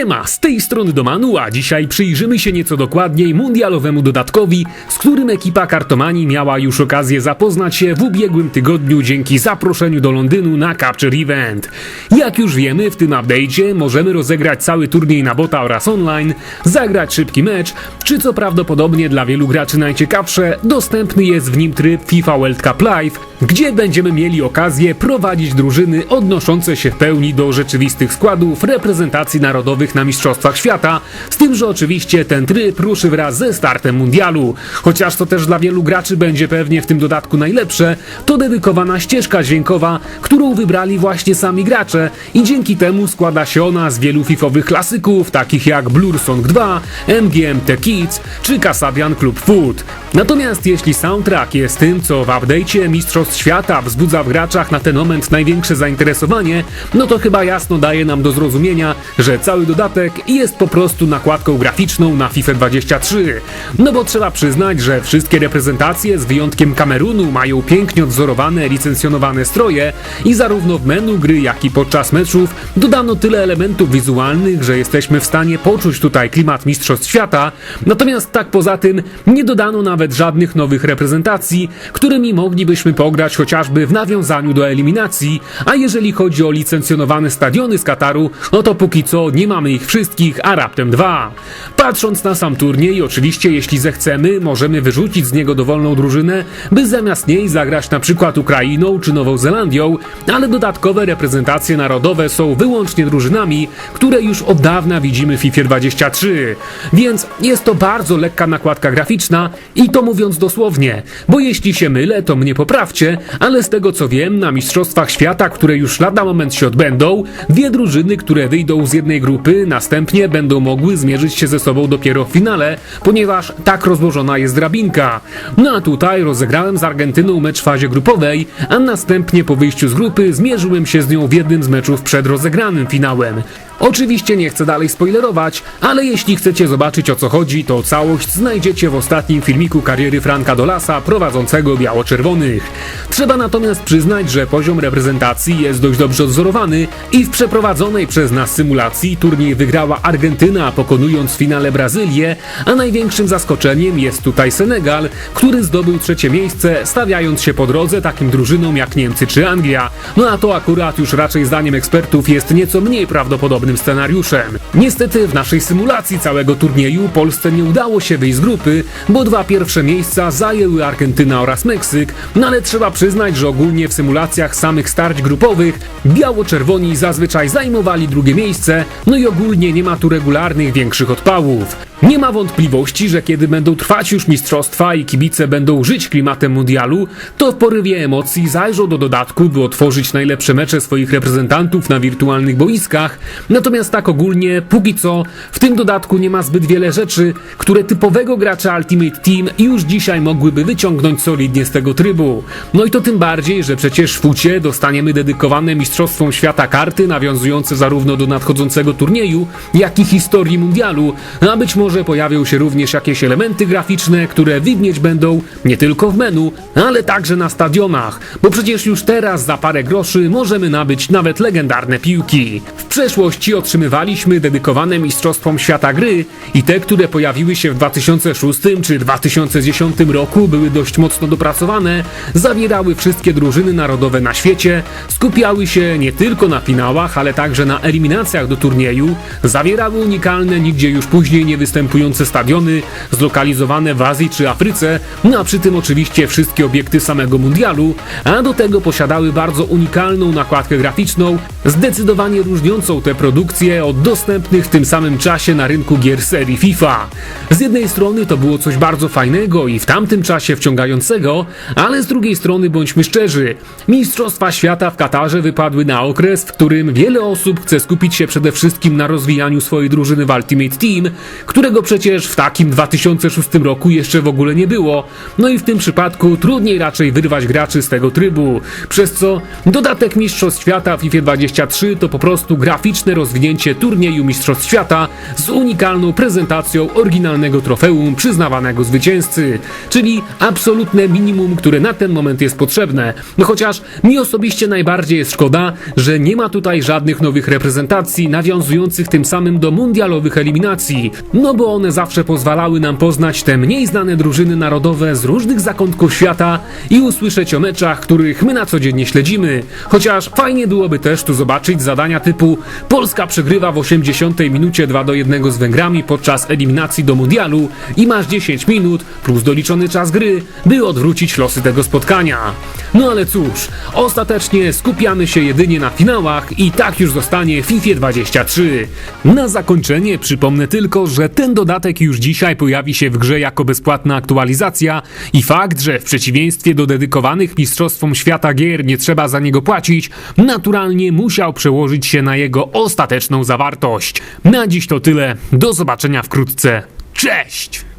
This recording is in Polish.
Siema, z tej strony Domanu, a dzisiaj przyjrzymy się nieco dokładniej mundialowemu dodatkowi, z którym ekipa Kartomani miała już okazję zapoznać się w ubiegłym tygodniu dzięki zaproszeniu do Londynu na Capture Event. Jak już wiemy, w tym update'cie możemy rozegrać cały turniej na bota oraz online, zagrać szybki mecz, czy co prawdopodobnie dla wielu graczy najciekawsze, dostępny jest w nim tryb FIFA World Cup Live, gdzie będziemy mieli okazję prowadzić drużyny odnoszące się w pełni do rzeczywistych składów reprezentacji narodowych na Mistrzostwach Świata, z tym, że oczywiście ten tryb ruszy wraz ze startem mundialu. Chociaż to też dla wielu graczy będzie pewnie w tym dodatku najlepsze, to dedykowana ścieżka dźwiękowa, którą wybrali właśnie sami gracze i dzięki temu składa się ona z wielu fifowych klasyków, takich jak Blur Song 2, MGM The Kids czy Kasabian Club Food. Natomiast jeśli soundtrack jest tym, co w update'cie Mistrzostw Świata wzbudza w graczach na ten moment największe zainteresowanie, no to chyba jasno daje nam do zrozumienia, że cały dodatek jest po prostu nakładką graficzną na FIFA 23. No bo trzeba przyznać, że wszystkie reprezentacje z wyjątkiem Kamerunu mają pięknie odzorowane, licencjonowane stroje i zarówno w menu gry, jak i podczas meczów dodano tyle elementów wizualnych, że jesteśmy w stanie poczuć tutaj klimat Mistrzostw Świata, natomiast tak poza tym nie dodano nawet żadnych nowych reprezentacji, którymi moglibyśmy pograć chociażby w nawiązaniu do eliminacji, a jeżeli chodzi o licencjonowane stadiony z Kataru, no to póki co nie mamy ich wszystkich, a raptem dwa. Patrząc na sam turniej, oczywiście jeśli zechcemy, możemy wyrzucić z niego dowolną drużynę, by zamiast niej zagrać na przykład Ukrainą czy Nową Zelandią, ale dodatkowe reprezentacje narodowe są wyłącznie drużynami, które już od dawna widzimy w FIFA 23. Więc jest to bardzo lekka nakładka graficzna i to mówiąc dosłownie, bo jeśli się mylę, to mnie poprawcie, ale z tego co wiem, na Mistrzostwach Świata, które już lada moment się odbędą, dwie drużyny, które wyjdą z jednej grupy, następnie będą mogły zmierzyć się ze sobą dopiero w finale, ponieważ tak rozłożona jest drabinka. No a tutaj rozegrałem z Argentyną mecz w fazie grupowej, a następnie po wyjściu z grupy zmierzyłem się z nią w jednym z meczów przed rozegranym finałem. Oczywiście nie chcę dalej spoilerować, ale jeśli chcecie zobaczyć o co chodzi, to całość znajdziecie w ostatnim filmiku kariery Franka Dolasa prowadzącego biało-czerwonych. Trzeba natomiast przyznać, że poziom reprezentacji jest dość dobrze odzorowany i w przeprowadzonej przez nas symulacji turniej wygrała Argentyna pokonując w finale Brazylię, a największym zaskoczeniem jest tutaj Senegal, który zdobył trzecie miejsce stawiając się po drodze takim drużynom jak Niemcy czy Anglia. No a to akurat już raczej zdaniem ekspertów jest nieco mniej scenariuszem. Niestety w naszej symulacji całego turnieju Polsce nie udało się wyjść z grupy, bo dwa pierwsze miejsca zajęły Argentyna oraz Meksyk, no ale trzeba przyznać, że ogólnie w symulacjach samych starć grupowych biało-czerwoni zazwyczaj zajmowali drugie miejsce, no i ogólnie nie ma tu regularnych większych odpałów. Nie ma wątpliwości, że kiedy będą trwać już mistrzostwa i kibice będą żyć klimatem mundialu, to w porywie emocji zajrzą do dodatku, by otworzyć najlepsze mecze swoich reprezentantów na wirtualnych boiskach. Natomiast tak ogólnie, póki co, w tym dodatku nie ma zbyt wiele rzeczy, które typowego gracza Ultimate Team już dzisiaj mogłyby wyciągnąć solidnie z tego trybu. No i to tym bardziej, że przecież w fucie dostaniemy dedykowane Mistrzostwom Świata karty nawiązujące zarówno do nadchodzącego turnieju, jak i historii mundialu, a być może może pojawią się również jakieś elementy graficzne, które widnieć będą nie tylko w menu, ale także na stadionach, bo przecież już teraz za parę groszy możemy nabyć nawet legendarne piłki. W przeszłości otrzymywaliśmy dedykowane Mistrzostwom Świata gry i te, które pojawiły się w 2006 czy 2010 roku były dość mocno dopracowane, zawierały wszystkie drużyny narodowe na świecie, skupiały się nie tylko na finałach, ale także na eliminacjach do turnieju, zawierały unikalne, nigdzie już później nie występujące występujące stadiony zlokalizowane w Azji czy Afryce, no a przy tym oczywiście wszystkie obiekty samego mundialu, a do tego posiadały bardzo unikalną nakładkę graficzną, zdecydowanie różniącą te produkcje od dostępnych w tym samym czasie na rynku gier serii FIFA. Z jednej strony to było coś bardzo fajnego i w tamtym czasie wciągającego, ale z drugiej strony bądźmy szczerzy, Mistrzostwa Świata w Katarze wypadły na okres, w którym wiele osób chce skupić się przede wszystkim na rozwijaniu swojej drużyny w Ultimate Team, które którego przecież w takim 2006 roku jeszcze w ogóle nie było. No i w tym przypadku trudniej raczej wyrwać graczy z tego trybu, przez co dodatek Mistrzostw Świata w FIFA 23 to po prostu graficzne rozwinięcie turnieju Mistrzostw Świata z unikalną prezentacją oryginalnego trofeum przyznawanego zwycięzcy, czyli absolutne minimum, które na ten moment jest potrzebne. No chociaż mi osobiście najbardziej jest szkoda, że nie ma tutaj żadnych nowych reprezentacji nawiązujących tym samym do mundialowych eliminacji, no bo one zawsze pozwalały nam poznać te mniej znane drużyny narodowe z różnych zakątków świata i usłyszeć o meczach, których my na co dzień nie śledzimy. Chociaż fajnie byłoby też tu zobaczyć zadania typu Polska przegrywa w 80 minucie 2 do 1 z Węgrami podczas eliminacji do mundialu i masz 10 minut plus doliczony czas gry, by odwrócić losy tego spotkania. No ale cóż, ostatecznie skupiamy się jedynie na finałach i tak już zostanie FIFA 23. Na zakończenie przypomnę tylko, że ten dodatek już dzisiaj pojawi się w grze jako bezpłatna aktualizacja i fakt, że w przeciwieństwie do dedykowanych Mistrzostwom Świata gier nie trzeba za niego płacić, naturalnie musiał przełożyć się na jego ostateczną zawartość. Na dziś to tyle, do zobaczenia wkrótce. Cześć!